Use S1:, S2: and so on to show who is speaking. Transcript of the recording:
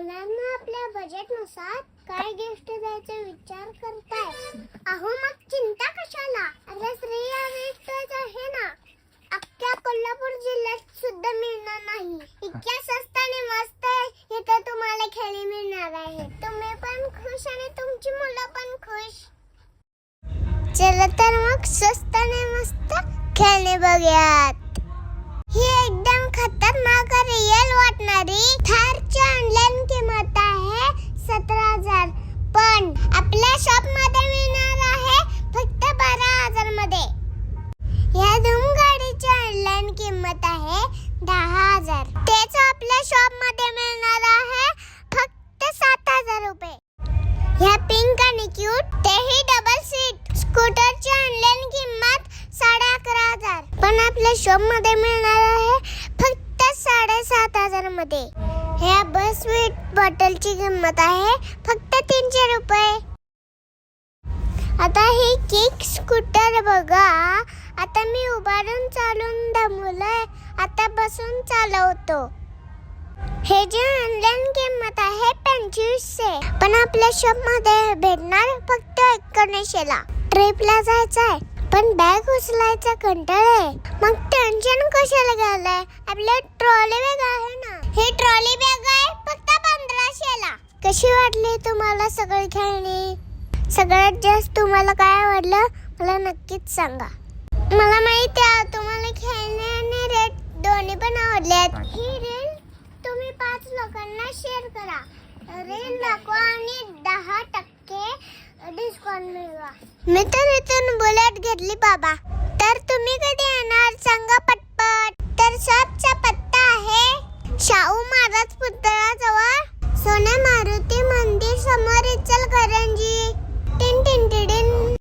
S1: मुलांना आपल्या बजेटनुसार काय गिफ्ट द्यायचा विचार करताय? अहो मग चिंता कशाला? अरे श्री गिफ्टच आहे ना. अख्ख्या कोल्हापूर जिल्ह्यात सुद्धा मिळणार नाही. इतक्या स्वस्त आणि मस्त आहे इथं तुम्हाला खेळी मिळणार आहे तुम्ही पण खुश आणि तुमची मुलं पण खुश. चला तर मग स्वस्त आणि मस्त खेळणे बघूयात. ही एकदम खतरनाक रिअल वाटणारी थारची ऑनलाईन किंमत आहे सतरा हजार. पण आपल्या शॉपमध्ये मिळणार आहे फक्त बारा हजारमध्ये या धूम गाडीची ऑनलाईन किंमत आहे दहा हजार. तेच आपल्या शॉपमध्ये मिळणार आहे फक्त सात हजार रुपये. ह्या पिंक आणि क्यूट तेही डबल सीट स्कूटरची ऑनलाईन किंमत साडे अकरा हजार. पण आपल्या शॉपमध्ये मिळणार आहे फक्त साडेसात हजारमध्ये ह्या बस स्वीट बॉटलची किंमत आहे फक्त तीनशे रुपये. आता हे केक स्कूटर बघा. आता मी उभारून चालून दमवलंय आता बसून चालवतो. हे जे ऑनलाईन किंमत आहे पंचवीसशे. पण आपल्या शॉपमध्ये भेटणार फक्त एकोणीसशेला. ट्रिपला जायचंय पण बॅग उचलायचा कंटाळ आहे. मग टेन्शन कशाला घ्यायलाय आपलं ट्रॉली बॅग आहे ना. हे ट्रॉली बॅग कशी वाटली तुम्हाला सगळी खेळणी? सगळ्यात जास्त तुम्हाला काय आवडलं? मला नक्कीच सांगा. मला माहिती आहे तुम्हाला खेळणे आणि रेट दोन्ही पण आवडल्यात ही रील तुम्ही पाच लोकांना शेअर करा. रील दाखवा आणि दहा टक्के डिस्काउंट मिळवा. मी तर इथून बुलेट घेतली बाबा. तर तुम्ही कधी येणार? सांगा पटपट. तर शॉपचा पत्ता आहे शाहू महाराज まるって